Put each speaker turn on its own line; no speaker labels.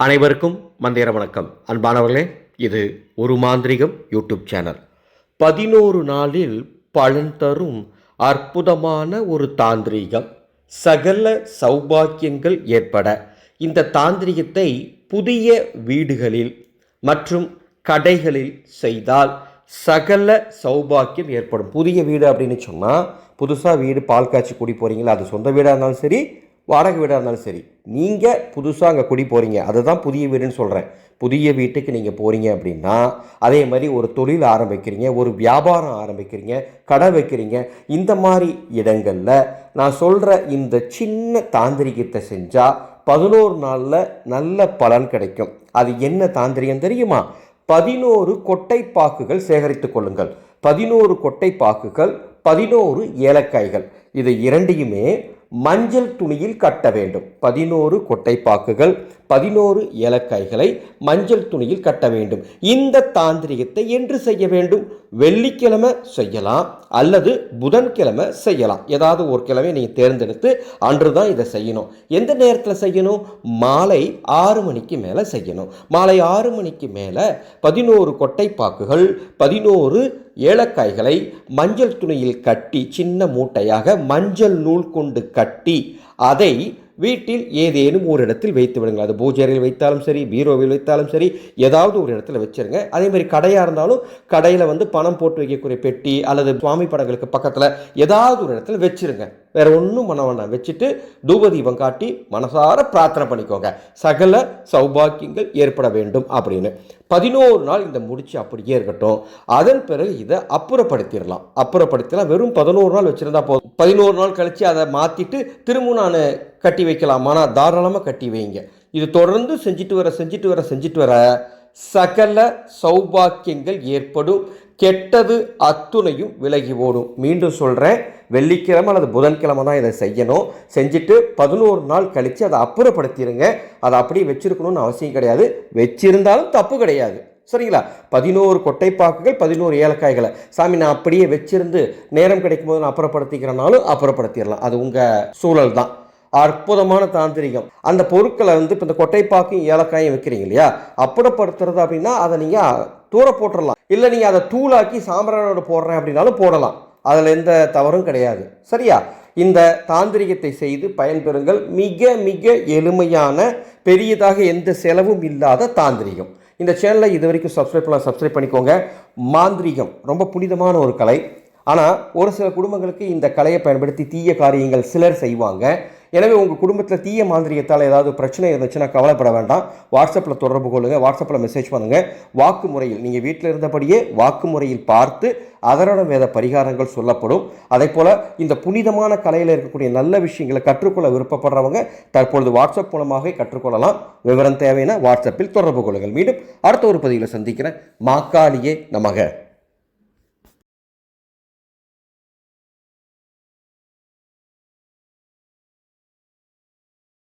அனைவருக்கும் மந்திர வணக்கம். அன்பானவர்களே இது ஒரு மாந்திரிகம் யூடியூப் சேனல். பதினோரு நாளில் பலன் தரும் அற்புதமான ஒரு தாந்திரீகம். சகல சௌபாக்கியங்கள் ஏற்பட இந்த தாந்திரிகத்தை புதிய வீடுகளில் மற்றும் கடைகளில் செய்தால் சகல சௌபாக்கியம் ஏற்படும். புதிய வீடு அப்படின்னு சொன்னால் புதுசாக வீடு பால் காய்ச்சி குடி போகிறீங்களா அது சொந்த வீடாக இருந்தாலும் சரி வாடகை வீடாக இருந்தாலும் சரி நீங்கள் புதுசாக அங்கே குடி போகிறீங்க அதுதான் புதிய வீடுன்னு சொல்கிறேன் புதிய வீட்டுக்கு நீங்கள் போகிறீங்க அப்படின்னா அதே மாதிரி ஒரு தொழில் ஆரம்பிக்கிறீங்க ஒரு வியாபாரம் ஆரம்பிக்கிறீங்க கடை வைக்கிறீங்க. இந்த மாதிரி இடங்களில் நான் சொல்கிற இந்த சின்ன தாந்திரிகத்தை செஞ்சால் பதினோரு நாளில் நல்ல பலன் கிடைக்கும். அது என்ன தாந்திரிகம் தெரியுமா? பதினோரு கொட்டைப்பாக்குகள் சேகரித்து கொள்ளுங்கள். பதினோரு கொட்டை பாக்குகள் பதினோரு ஏலக்காய்கள். இது இரண்டையுமே மஞ்சள் துணியில் கட்ட வேண்டும். பதினோரு கொட்டைப்பாக்குகள் பதினோரு ஏலக்காய்களை மஞ்சள் துணியில் கட்ட வேண்டும். இந்த தாந்திரிகத்தை என்று செய்ய வேண்டும். வெள்ளிக்கிழமை செய்யலாம் அல்லது புதன்கிழமை செய்யலாம். ஏதாவது ஒரு கிழமை நீங்கள் தேர்ந்தெடுத்து அன்று தான் இதை செய்யணும். எந்த நேரத்தில் செய்யணும்? மாலை ஆறு மணிக்கு மேலே செய்யணும். மாலை ஆறு மணிக்கு மேலே பதினோரு கொட்டைப்பாக்குகள் பதினோரு ஏலக்காய்களை மஞ்சள் துணியில் கட்டி சின்ன மூட்டையாக மஞ்சள் நூல் கொண்டு கட்டி அதை வீட்டில் ஏதேனும் ஒரு இடத்தில் வைத்து விடுங்கள். அது பூஜை அறையில் வைத்தாலும் சரி பீரோவில் வைத்தாலும் சரி ஏதாவது ஒரு இடத்துல வச்சிருங்க. அதே மாதிரி கடையாக இருந்தாலும் கடையில் வந்து பணம் போட்டு வைக்கக்கூடிய பெட்டி அல்லது சுவாமி படங்களுக்கு பக்கத்தில் ஏதாவது ஒரு இடத்துல வச்சுருங்க. வேற ஒன்றும் பண்ண வேண்டாம். வச்சுட்டு தூபதீபம் காட்டி மனசார பிரார்த்தனை பண்ணிக்கோங்க. சகல சௌபாக்கியங்கள் ஏற்பட வேண்டும் அப்படின்னு. பதினோரு நாள் இந்த முடிச்சு அப்படியே இருக்கட்டும். அதன் பிறகு இதை அப்புறப்படுத்திடலாம். அப்புறப்படுத்தினா வெறும் பதினோரு நாள் வச்சுருந்தா போதும். பதினோரு நாள் கழித்து அதை மாற்றிட்டு திரும்ப நான் கட்டி வைக்கலாம். ஆனால் தாராளமாக கட்டி வைங்க. இது தொடர்ந்து செஞ்சுட்டு வர செஞ்சுட்டு வர செஞ்சுட்டு வர சகல சௌபாக்கியங்கள் ஏற்படும். கெட்டது அத்துணையும் விலகி ஓடும். மீண்டும் சொல்கிறேன் வெள்ளிக்கிழமை அல்லது புதன்கிழமை தான் இதை செய்யணும். செஞ்சுட்டு பதினோரு நாள் கழித்து அதை அப்புறப்படுத்திடுங்க அதை அப்படியே வச்சுருக்கணும்னு அவசியம் கிடையாது. வச்சிருந்தாலும் தப்பு கிடையாது. சரிங்களா? பதினோரு கொட்டைப்பாக்குகள் பதினோரு ஏலக்காய்களை. சாமி நான் அப்படியே வச்சிருந்து நேரம் கிடைக்கும் போது நான் அப்புறப்படுத்திக்கிறனாலும் அப்புறப்படுத்திடலாம். அது உங்கள் சூழல் தான் அற்புதமான தாந்திரிகம். அந்த பொருட்களை வந்து இப்போ இந்த கொட்டைப்பாக்கும் ஏலக்காயும் வைக்கிறீங்க இல்லையா? அப்புறப்படுத்துறது அப்படின்னா அதை நீங்கள் தூர போட்டுடலாம் இல்லை நீங்கள் அதை தூளாக்கி சாம்பிரானோட போடுறேன் அப்படின்னாலும் போடலாம். அதில் எந்த தவறும் கிடையாது. சரியா? இந்த தாந்திரிகத்தை செய்து பயன்பெறுங்கள். மிக மிக எளிமையான பெரியதாக எந்த செலவும் இல்லாத தாந்திரிகம். இந்த சேனலை இது வரைக்கும் சப்ஸ்கிரைப் பண்ணலாம் சப்ஸ்கிரைப் பண்ணிக்கோங்க. மாந்திரிகம். ரொம்ப புனிதமான ஒரு கலை. ஆனால் ஒரு சில குடும்பங்களுக்கு இந்த கலையை பயன்படுத்தி தீய காரியங்கள் சிலர் செய்வாங்க. எனவே உங்கள் குடும்பத்தில் தீய மாந்திரியத்தால் ஏதாவது பிரச்சனை இருந்துச்சுன்னா கவலைப்பட வேண்டாம். வாட்ஸ்அப்பில் தொடர்பு கொள்ளுங்கள் வாட்ஸ்அப்பில் மெசேஜ் பண்ணுங்கள் வாக்கு முறையில் நீங்கள் வீட்டில் இருந்தபடியே வாக்கு முறையில் பார்த்து அதனோட வேத பரிகாரங்கள் சொல்லப்படும். அதே போல் இந்த புனிதமான கலையில் இருக்கக்கூடிய நல்ல விஷயங்களை கற்றுக்கொள்ள விருப்பப்படுறவங்க தற்பொழுது வாட்ஸ்அப் மூலமாக கற்றுக்கொள்ளலாம். விவரம் தேவைன்னா வாட்ஸ்அப்பில் தொடர்பு கொள்ளுங்கள். மீண்டும் அடுத்த ஒரு பதிவில் சந்திக்கிறேன். மாக்காளியே நமக.